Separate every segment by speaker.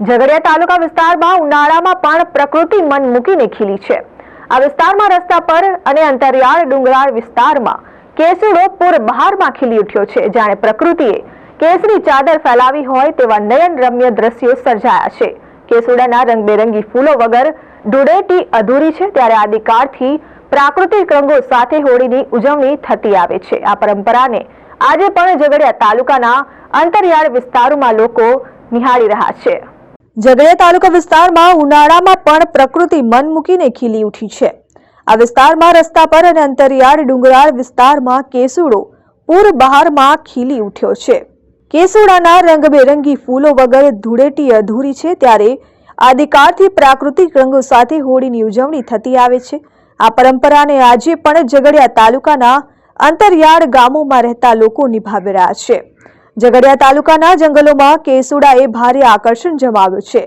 Speaker 1: ઝઘડિયા તાલુકા વિસ્તારમાં ઉનાળામાં પણ પ્રકૃતિ મન મૂકીને ખીલી છે. આ વિસ્તારમાં રસ્તા પર અને અંતરિયાળ ડુંગરાળ વિસ્તારમાં કેસુડો પૂર બહારમાં ખીલી ઉઠ્યો છે. જાણે પ્રકૃતિએ કેસરી ચાદર ફેલાવી હોય તેવા નયન રમ્ય દ્રશ્યો સર્જાયા છે. કેસુડાના રંગબેરંગી ફૂલો વગર ધૂળેટી અધૂરી છે. ત્યારે આદિકાળથી પ્રાકૃતિક રંગો સાથે હોળીની ઉજવણી થતી આવે છે. આ પરંપરાને આજે પણ ઝઘડિયા તાલુકાના અંતરિયાળ વિસ્તારોમાં લોકો નિહાળી રહ્યા છે. ઝઘડિયા તાલુકા વિસ્તારમાં ઉનાળામાં પણ પ્રકૃતિ મન મૂકીને ખીલી ઉઠી છે. આ વિસ્તારમાં રસ્તા પર અને અંતરિયાળ ડુંગરાળ વિસ્તારમાં કેસુડો પૂર બહારમાં ખીલી ઉઠ્યો છે. કેસુડાના રંગબેરંગી ફૂલો વગર ધૂળેટી અધૂરી છે ત્યારે આદિકાળથી પ્રાકૃતિક રંગો સાથે હોળીની ઉજવણી થતી આવે છે. આ પરંપરાને આજે પણ ઝઘડિયા તાલુકાના અંતરિયાળ ગામોમાં રહેતા લોકો નિભાવી રહ્યા છે. ઝઘડિયા તાલુકાના જંગલોમાં કેસુડાએ ભારે આકર્ષણ જમાવ્યું છે.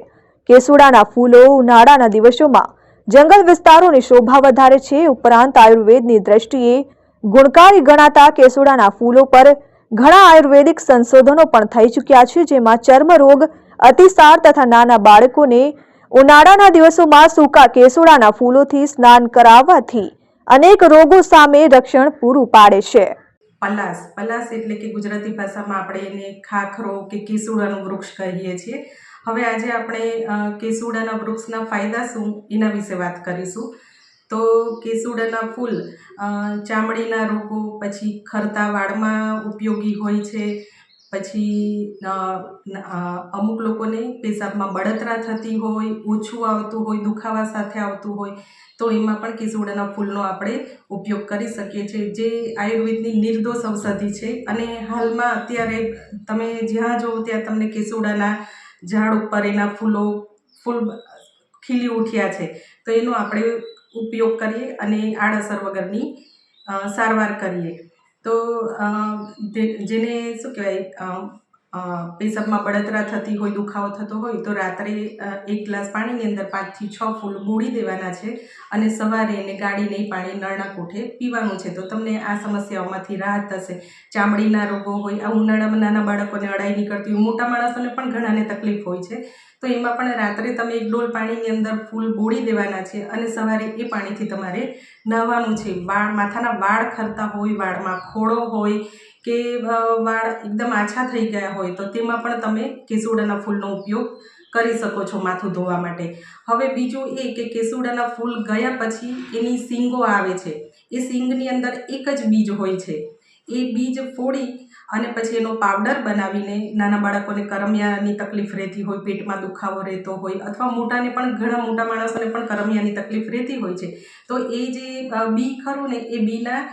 Speaker 1: કેસુડાના ફૂલો, ઉનાળાના દિવસોમાં જંગલ વિસ્તારોની શોભા વધારે છે. ઉપરાંત આયુર્વેદની દ્રષ્ટિએ ગુણકારી ગણાતા કેસુડાના ફૂલો પર ઘણા આયુર્વેદિક સંશોધનો પણ થઈ ચૂક્યા છે, જેમાં ચર્મરોગ, અતિસાર તથા નાના બાળકોને ઉનાળાના દિવસોમાં સૂકા કેસુડાના ફૂલોથી સ્નાન કરાવવાથી અનેક રોગો સામે રક્ષણ પૂરું પાડે છે.
Speaker 2: પલાસ. પલાસ એટલે કે ગુજરાતી ભાષામાં આપણે એને ખાખરો કે કેસુડાનું વૃક્ષ કહીએ છીએ. હવે આજે આપણે કેસુડાના વૃક્ષના ફાયદા શું? એના વિશે વાત કરીશું. તો કેસુડાના ફૂલ ચામડીના રોગો, પછી ખરતા વાળમાં ઉપયોગી હોય છે પછી અમુક લોકોને પેશાબમાં બળતરા થતી હોય, ઓછું આવતું હોય, દુખાવા સાથે આવતું હોય, તો એમાં પણ કેસુડાના ફૂલનો આપણે ઉપયોગ કરી શકીએ છીએ. જે આયુર્વેદની નિર્દોષ ઔષધિ છે અને હાલમાં અત્યારે તમે જ્યાં જુઓ ત્યાં તમને કેસુડાના ઝાડ ઉપર એના ફૂલો, ફૂલ ખીલી ઉઠ્યા છે. તો એનો આપણે ઉપયોગ કરીએ અને આડઅસર વગરની સારવાર કરીએ. તો જેને શું કહેવાય પેશાબમાં બળતરા થતી હોય, દુખાવો થતો હોય, તો રાત્રે એક ગ્લાસ પાણીની અંદર પાંચથી છ ફૂલ બોળી દેવાના છે અને સવારે એને ગાળીને પાણી નળના કોઠે પીવાનું છે. તો તમને આ સમસ્યાઓમાંથી રાહત થશે. ચામડીના રોગો હોય, આ ઉનાળામાં નાના બાળકોને અડાઈ નીકળતી હોય, મોટા માણસોને પણ ઘણાને તકલીફ હોય છે. તો એમાં પણ રાત્રે તમે એક ડોલ પાણીની અંદર ફૂલ બોળી દેવાના છે અને સવારે એ પાણીથી તમારે નહાવાનું છે. વાળ, માથાના વાળ ખરતા હોય, વાળમાં ખોડો હોય કે વાળ એકદમ આછા થઈ ગયા હોય તો તેમાં પણ તમે કેસુડાના ફૂલનો ઉપયોગ કરી શકો છો માથું ધોવા માટે. હવે બીજું એ કે કેસુડાના ફૂલ ગયા પછી એની સિંગો આવે છે. એ સિંગની અંદર એક જ બીજ હોય છે. એ બીજ ફોડી અને પછી એનો પાવડર બનાવીને નાના બાળકોને કરમિયાની તકલીફ રહેતી હોય, પેટમાં દુખાવો રહેતો હોય અથવા મોટાને પણ ઘણા મોટા માણસોને પણ કરમિયાની તકલીફ રહેતી હોય છે. તો એ જે બી ખરું ને એ બીના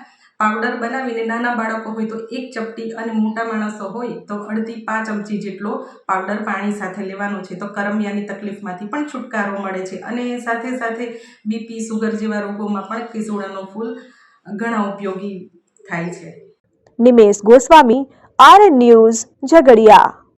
Speaker 2: પાવડર બનાવીને નાના બાળકો હોય તો એક ચપટી અને મોટા માણસો હોય તો અડધી પાંચ ચમચી જેટલો પાવડર પાણી સાથે લેવાનો છે. તો કરમિયાની તકલીફમાંથી પણ છુટકારો મળે છે અને સાથે સાથે બીપી સુગર જેવા રોગોમાં પણ કેસુડાનો ફૂલ ઘણા ઉપયોગી થાય છે.
Speaker 1: Nimesh Goswami R news Jhagadia.